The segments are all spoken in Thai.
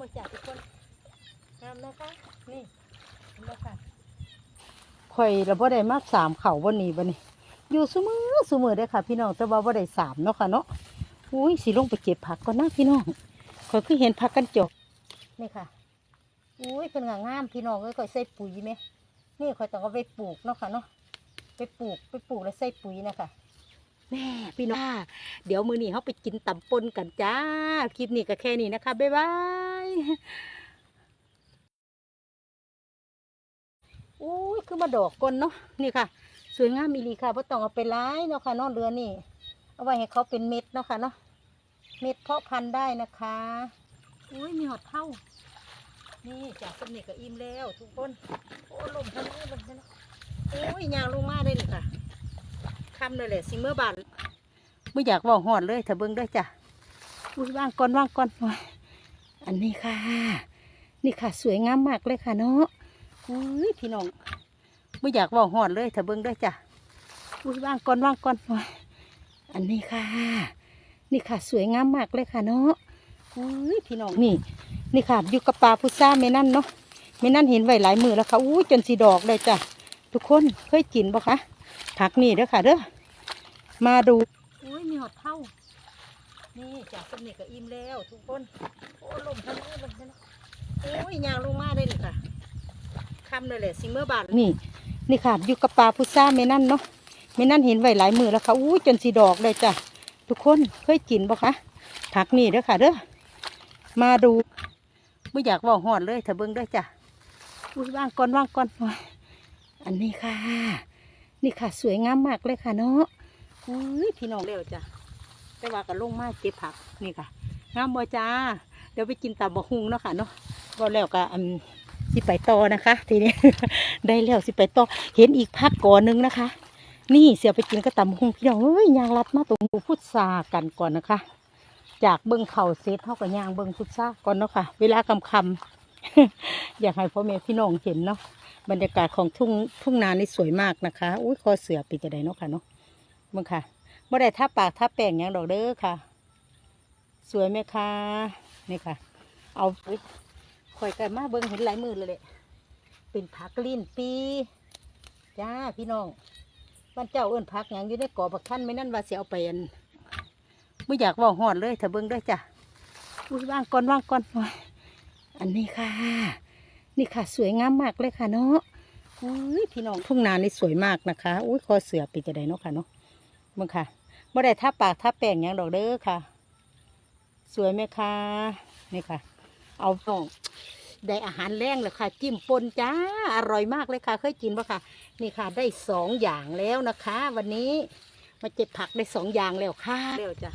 บ่จ่าทุกคนงามนะคะนี่เห็นบ่ค่ะข่อยเราบ่ได้มากสามเข่าวันนี้วันนี้ อยู่ซุมือซุมือได้อค่ะ พี่น้องแต่ว่าบ่ได้สามเนาะค่ะเนาะอุ้ยสิลงไปเก็บผักก่อนนะพี่น้องข่อยคือเห็นผักกันจกนี่ค่ะอุ้ยเป็นงางามพี่น้องเอ้ยข่อยใส่ปุ๋ยไหมนี่ข่อยต้องเอาไปปลูกเนาะค่ะเนาะไปปลูกไปปลูกแล้วใส่ปุ๋ยนะคะ แม่พี่น้องเดี๋ยวมือนี้เขาไปกินตำปนกันจ้า คลิปนี้ก็แค่นี้นะคะ บ๊ายบายอุ้ยคือมาดอกกลเนาะนี่ค่ะ สวยงามมีลีค่ะเพราะต้องเอาไปร้ายเนาะค่ะเนอกเรือนี่ เอาไว้ให้เขาเป็นเม็ดเนาะค่ะเนาะเม็ดเพาะพันธุ์ได้นะคะอุ้ยมีหอดเท่า นี่จากสำเนียก็อิ่มแล้ว ทุกคน โอ้ลมทะลุลมทะลุโอ้ยยางลงมาได้เลยค่ะ คำเลยแหละสิเมื่อบานไม่อยากบอกหอดเลยถ้าเบิ้งด้วยจ้ะอุ้ยว่างก่อนว่างก่อนอ้ยอันนี้ค่ะ นี่ค่ะ สวยงามมากเลยค่ะเนาะอุ้ยพี่น้องไม่อยากบอกหอดเลยถ้าเบิ้งด้วยจ้ะอุ้ยว่างก่อนว่างก่อนอ้ยอันนี้ค่ะ นี่ค่ะ สวยงามมากเลยค่ะเนาะอุ้ยพี่น้องนี่ นี่ค่ะอยู่กับปลาพุซ่าเมนั่นเนาะเมนั่นเห็นไว้หลายมือแล้วค่ะอุ้ยจนสีดอกเลยจ้ะทุกคนเคยกินปะคะ ผักนี่เด้อค่ะเด้อมาดูอุ้ยมีหอดเท่านี่จากสำเนียก็อิ่มแล้วทุกคนโอ้ลมทะลุลมทะลุโอ้ยยางลงมาได้เลยค่ะคำเลยแหละสิเมื่อบานนี่ นี่ค่ะอยู่กับปลาพุซ่าเมนั่นเนาะเมนั่นเห็นไว้หลายมือแล้วค่ะอุ้ยจนสีดอกเลยจ้ะทุกคนเคยกินปะคะผักนี่เด้อค่ะเด้อมาดูไม่อยากบอกหอดเลยถ้าเบิ้งด้วยจ้ะอุ้ยว่างก่อนว่างก่อนโอ้ยอันนี้ค่ะ นี่ค่ะ สวยงามมากเลยค่ะเนาะอุ้ยพี่น้องเร็วจ้ะแต่ว่าก็ลงมาเก็บผักนี่ค่ะงามบ่จ้า เดี๋ยวไปกินตำบะฮุงเนาะค่ะเนาะก็แล้วก็อืมสิไปต่อนะคะ ทีนี้ได้แล้วสิไปต่อเห็นอีกพักก่อนหนึงนะคะ นี่เสียไปกินก็ตำบะฮุงพี่น้องเอ้ยยางรัดมาตรงดูพุทรากันก่อนนะคะ จากเบิ้งเข่าเซตเท่ากับยางเบิ้งพุทราก่อนเนาะค่ะ เวลาคำคำ อยากให้พ่อแม่พี่น้องเห็นเนาะบรรยากาศของทุ่งทุ่งนานี่สวยมากนะคะอุ้ยคอเสือปีจะได้เนาะค่ะเนาะมึงค่ะบ่ได้ทับปากทับแป้งหยังดอกเด้อค่ะ สวยไหมคะนี่ค่ะ เอาอุ๊ยข่อยกันมาเบิ่งเห็นหลายมือเลยแหละเป็นผักลิ้นปีจ้าพี่น้องบ้านเจ้าเอิ้นผักหยังอยู่ในกอบักท่านไม่นั่นว่าสิเอาไปอันไม่อยากว่าหอดเลยถ้าเบิ่งด้วยจ้ะอุ้ยว่างก่อนว่างก่อน อ้ยอันนี้ค่ะ นี่ค่ะสวยงามมากเลยค่ะเนาะอุ้ยพี่น้องทุ่งนานี่สวยมากนะคะอุ้ยคอเสือเป็นจะได้เนาะค่ะเนาะมึงค่ะบ่ได้ทับปากทับแป้งหยังดอกเด้อค่ะ สวยไหมคะนี่ค่ะ เอาน้องได้อาหารแรงเลยค่ะ จิ้มปนจ้าอร่อยมากเลยค่ะ เคยกินปะค่ะ นี่ค่ะ ได้สองอย่างแล้วนะคะ วันนี้มาเก็บผักได้สองอย่างแล้วค่ะเร็วจ้ะ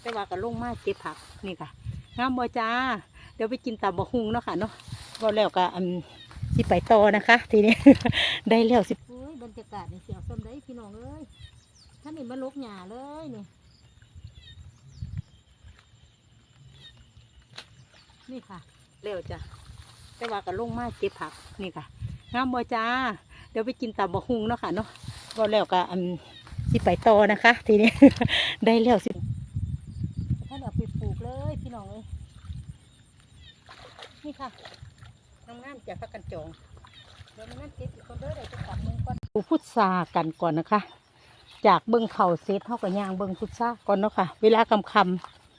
แต่ว่าก็ลงมาเก็บผักนี่ค่ะงามบ่จ้า เดี๋ยวไปกินตำบะฮุงเนาะค่ะเนาะก็แล้วก็อืมสิไปต่อนะคะ ทีนี้ได้แล้วสิโอ้ยบรรยากาศนี่เสียวส้มได้พี่น้องเอ้ยท่านนี่มาลกหญ้าเลยนี่นี่ค่ะเร็วจ้ะแต่ว่าก็ลงมาเก็บผักนี่ค่ะงามบ่จ้า เดี๋ยวไปกินตำบะฮุงเนาะค่ะเนาะก็แล้วก็อืมสิไปต่อนะคะ ทีนี้ได้แล้วสิท่านเอาไปปลูกเลยพี่น้องเอ้ย นี่ค่ะงามจากพักกันจองเดี๋ยวมันนั่นเก็บอีกคนเด้อเดี๋ยวจะกลับมึงก่อนปลูกพุทรากันก่อนนะคะ จากเบิ้งเข่าเซตเท่ากับย่างเบิ้งพุทราก่อนเนาะค่ะ เวลาคำค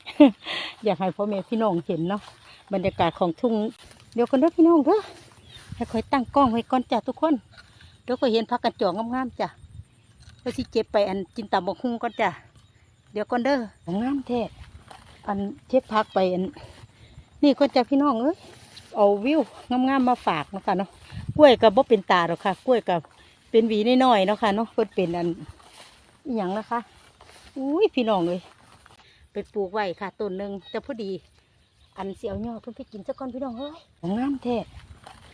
ำอยากให้พ่อแม่พี่น้องเห็นเนาะบรรยากาศของทุ่งเดี๋ยวกันเด้อพี่น้องเด้อให้คอยตั้งกล้องไว้ก่อนจ้ะทุกคนเดี๋ยวก็เห็นพักกันจองงามๆจ้ะแล้วสิเจ็บไปอันจินตำบกฮุงก่อนจ้ะเดี๋ยวก่อนเด้องามแท้อันเจ็บพักไปอัน นี่ก็จะพี่น้องเอ้ยเอาวิวงามๆมาฝากนะคะเนาะกล้วยกับบ่เป็นตาหรอกค่ะ กล้วยกับเป็นหวีน้อยๆเนาะค่ะเนาะเพิ่นเป็นอันอย่างนะคะอุ้ยพี่น้องเลยไปปลูกไว้ค่ะต้นหนึ่งแต่พอดี อันเสียวยอดเพิ่นไปกินสักก้อนพี่น้องเอ้ยงามแท้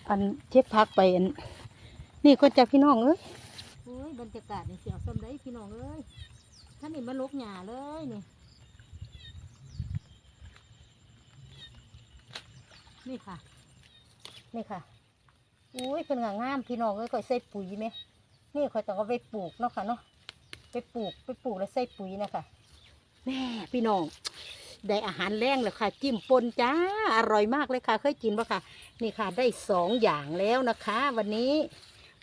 อันเช็บพักไปอัน นี่ก็จะพี่น้องเอ้ยอุ้ยบรรยากาศนี่เสียวส้มได้พี่น้องเอ้ยท่านนี่มาลกหญ้าเลยนี่ นี่ค่ะ นี่ค่ะ อุ้ยเป็นงางามพี่น้องเอ้ยก่อยใส่ปุ๋ยไหมนี่ข่อยต้องเอาไปปลูกเนาะค่ะเนาะ ไปปลูกไปปลูกแล้วใส่ปุ๋ยนะคะแม่พี่น้อง ได้อาหารแรงแล้วค่ะ จิ้มปนจ้า อร่อยมากเลยค่ะ เคยกินปะค่ะ นี่ค่ะ ได้สองอย่างแล้วนะคะ วันนี้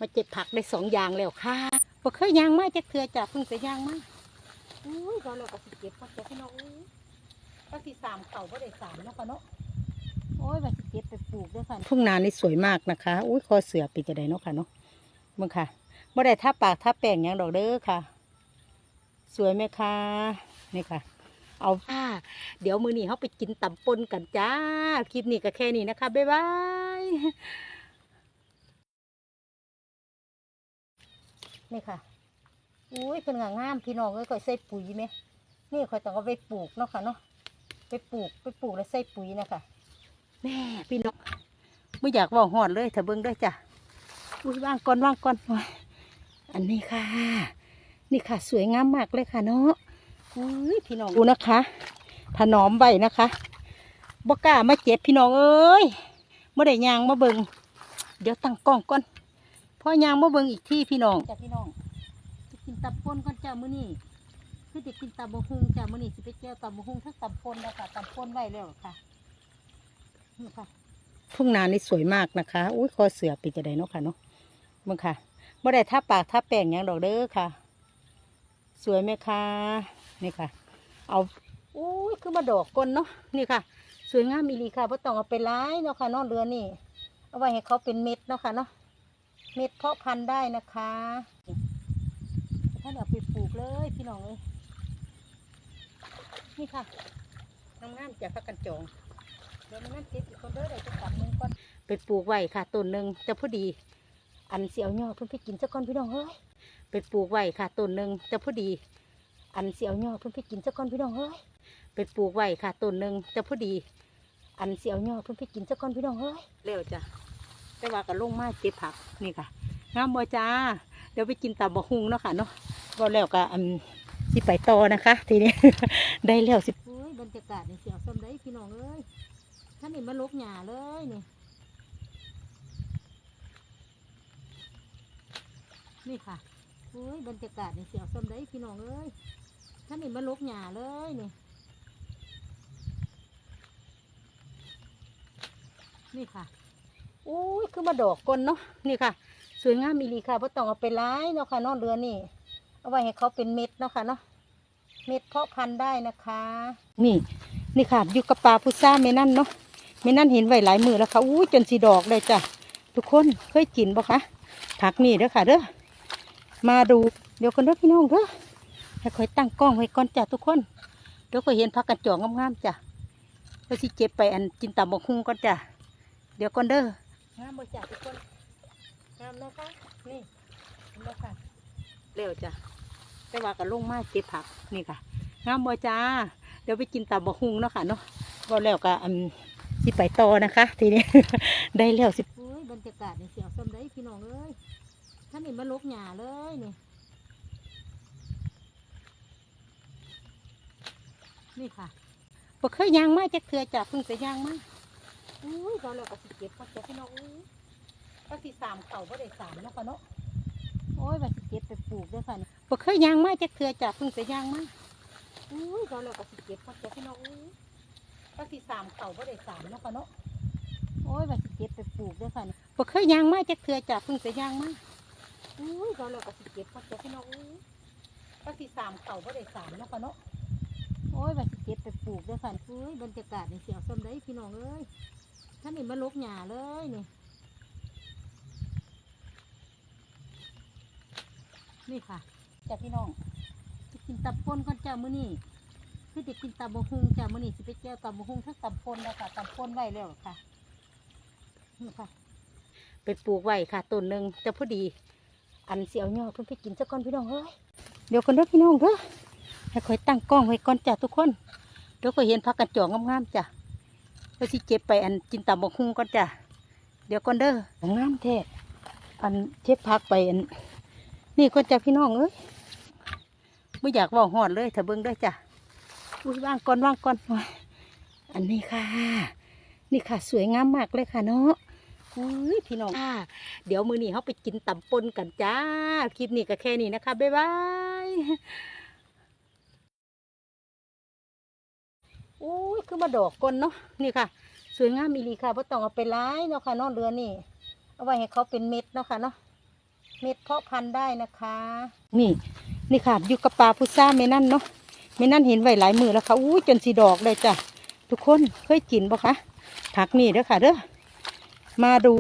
มาเจ็บผักได้สองอย่างแล้วค่ะบ่เคยย่างมาจะเถื่อจ้ะเพิ่งจะย่างมาอุ้ยเราเราก็สิเก็บผักเก็บพี่น้องอุ้ยก็ที่สามเข่าก็ได้สามเนาะค่ะเนาะ โอ้ยมาสิเก็บไปปลูกด้วยค่ะทุ่งนานี่สวยมากนะคะอุ้ยคอเสือเป็นจะได้เนาะค่ะเนาะมึงค่ะบ่ได้ท่าปากท่าแป้งหยังดอกเด้อค่ะ สวยไหมคะนี่ค่ะ เอาค่ะเดี๋ยวมือนี้เขาไปกินตำปนกันจ้า คลิปนี้ก็แค่นี้นะคะ บ๊ายบายนี่ค่ะอุ้ยเป็นงางามพี่น้องเอ้ยค่อยใส่ปุ๋ยไหมนี่ค่อยต้องเอาไปปลูกเนาะค่ะเนาะไปปลูกไปปลูกแล้วใส่ปุ๋ยนะคะ แม่พี่น้องไม่อยากว่าหอดเลยถ้าเบิ้งด้วยจ้ะอุ้ยว่างก่อนว่างก่อนอันนี้ค่ะ นี่ค่ะ สวยงามมากเลยค่ะเนาะอุ้ยพี่น้องดูนะคะถนอมใบนะคะบกล้ามาเจ็บพี่น้องเอ้ยเมื่อได้ยางมาเบิงเดี๋ยวตั้งกล้องก่อนพอยางมาเบิงอีกที่พี่น้องจ้ะพี่น้องจะกินตับปนก่อนจ้ามื้อนี้คือจะกินตับบะฮุงจ้ามื้อนี้สิไปแก้วตับบะฮุงทั้งตับปนแล้วค่ะตับปนไว้แล้วค่ะ นี่ค่ะทุ่งนานี่สวยมากนะคะ อุ้ยคอเสือป็นจะได้เนาะค่ะเนาะมึงค่ะเมื่อได้ท่าปากท่าแป้งยังดอกเด้อค่ะ สวยไหมคะนี่ค่ะ เอาอุ้ยคือมาดอกก้นเนาะนี่ค่ะ สวยงามอีหลีค่ะเพราะต้องเอาไปร้ายเนาะค่ะนอกเรือนี่ เอาไว้ให้เขาเป็นเม็ดเนาะค่ะเนาะเม็ดเพาะพันธุ์ได้นะคะถ้านเอาไปปลูกเลยพี่น้องเลยนี่ค่ะงามๆจากพักกันจอง ไปปลูกไว้ค่ะต้นหนึ่งแต่พอดี อันเสียวยอดเพิ่นไปกินสักก้อนพี่น้องเฮ้ยไปปลูกไว้ค่ะต้นหนึ่งแต่พอดี อันเสียวยอดเพิ่นไปกินสักก้อนพี่น้องเฮ้ยไปปลูกไว้ค่ะต้นหนึ่งแต่พอดี อันเสียวยอดเพิ่นไปกินสักก้อนพี่น้องเฮ้ยเร็วจ้ะแต่ว่าก็ลงมาเก็บผักนี่ค่ะงามบ่จ้าเดี๋ยวไปกินตับบะฮุงเนาะค่ะเนาะบ่แล้วก็อันสิไปต่อนะคะ ทีนี้ได้แล้วสิโอ้ยบรรยากาศนี่เสียวส้มได้พี่น้องเอ้ยท่านนี่มาลกหญ้าเลยนี่ นี่ค่ะโอ้ยบรรยากาศนี่เสียวส้มได้พี่น้องเอ้ยท่านนี่มาลกหญ้าเลยนี่ นี่ค่ะโอ้ยคือมาดอกกลเนาะ นี่ค่ะ สวยงามอีหลีค่ะเพราะต้องเอาไปร้ายเนาะค่ะเนอกเรือนี่ เอาไว้ให้เขาเป็นเม็ดเนาะค่ะเนาะ เม็ดเพาะพันธุ์ได้นะคะ นี่ นี่ค่ะอยู่กับปลาพุซ่าเมนั่นเนาะ เมนั่นเห็นไว้หลายมือแล้วค่ะอู้ยจนสีดอกเลยจ้ะทุกคนเคยกินปะคะผักนี่เด้อค่ะเด้อมาดูเดี๋ยวกันเด้อพี่น้องเด้อให้คอยตั้งกล้องไว้ก่อนจ้ะทุกคนเดี๋ยวคอยเห็นผักกระจอกงามๆจ้ะแล้วสิเจ็บไปอันกินตำบักฮุงก่อนจ้ะเดี๋ยวก่อนเด้องามบ่จ้ะทุกคนงามนะคะนี่เห็นบ่ค่ะเร็วจ้ะแต่ว่าก็ลงมาเก็บผักนี่ค่ะงามบ่จ้าเดี๋ยวไปกินตำบักฮุงเนาะค่ะเนาะบ่แล้วก็อัน สิไปต่อนะคะ ทีนี้ ได้แล้วสิโอ้ยบรรยากาศนี่เสียวส้มได้พี่น้องเอ้ยท่านนี่มาลกหญ้าเลยนี่นี่ค่ะบ่เคยย่างมาจักเทือจ้ะเพิ่งจะย่างมาอุ้ยเราก็สิเก็บผักเก็บพี่น้องอุ้ยก็สิสามเข่าบ่ได้สามเนาะค่ะเนาะโอ้ยว่าสิเก็บไปปลูกด้วยค่ะนี่บ่เคยย่างมาจักเทือจ้ะเพิ่งจะย่างมาอุ้ยเราก็สิเก็บผักเก็บพี่น้องอุ้ย ก็สิสามเข่าบ่ได้สามเนาะค่ะเนาะโอ้ยว่าสิเก็บไปปลูกด้วยค่ะนี่บ่เคยย่างมาจักเทือจ้ะเพิ่งจะย่างมาอุ้ยเราเราก็สิเก็บผักเก็บพี่น้องอุ้ยก็สิสามเข่าบ่ได้สามเนาะค่ะเนาะโอ้ยว่าสิเก็บไปปลูกด้วยค่ะอุ้ยบรรยากาศนี่เสียวส้มได้พี่น้องเอ้ยท่านนี่มาลกหญ้าเลยนี่นี่ค่ะจ้ะพี่น้องจะกินตับปนก่อนจ้ามื้อนี้ คือจะกินตับะฮุงจ้ามื้อนี้สิไปแก้วตับะฮุงทั้งตับปนแล้วค่ะตับปนไว้แล้วค่ะนี่ค่ะ ไปปลูกไว้ค่ะต้นหนึ่งแต่พอดี อันเสียวยอดเพิ่นไปกินสักก้อนพี่น้องเฮ้ยเดี๋ยวกันเด้อพี่น้องเด้อให้คอยตั้งกล้องไว้ก่อนจ้ะทุกคนเดี๋ยวก็เห็นพักกันจองงามๆจ้ะแล้วสิเจ็บไปอันกินตำบักฮุงก่อนจ้ะเดี๋ยวก่อนเด้องามแท้อันเจ็บพักไปอันนี่ก็จ้ะพี่น้องเอ้ยไม่อยากว่าหอดเลยถ้าเบิ่งเด้อจ้ะ อุ้ยวางก่อนวางก่อนอันนี้ค่ะ นี่ค่ะ สวยงามมากเลยค่ะเนาะอุ้ยพี่น้องเดี๋ยวมือนี้เขาไปกินตำปนกันจ้า คลิปนี้ก็แค่นี้นะคะ บ๊ายบายอุ้ยคือมาดอกก้นเนาะนี่ค่ะ สวยงามอีลีค่ะเพราะต้องเอาไปร้ายเนาะค่ะนองเรือนี่ เอาไว้ให้เขาเป็นเม็ดเนาะค่ะเนาะเม็ดเพาะพันธุ์ได้นะคะ นี่ นี่ค่ะอยู่กับปลาพุซ่าเมนั่นเนาะ ไม่นั่นเห็นไว้หลายมือแล้วค่ะอู้จนสีดอกเลยจ้ะทุกคนเคยกินปะคะผักนี่เด้อค่ะเด้อมาดู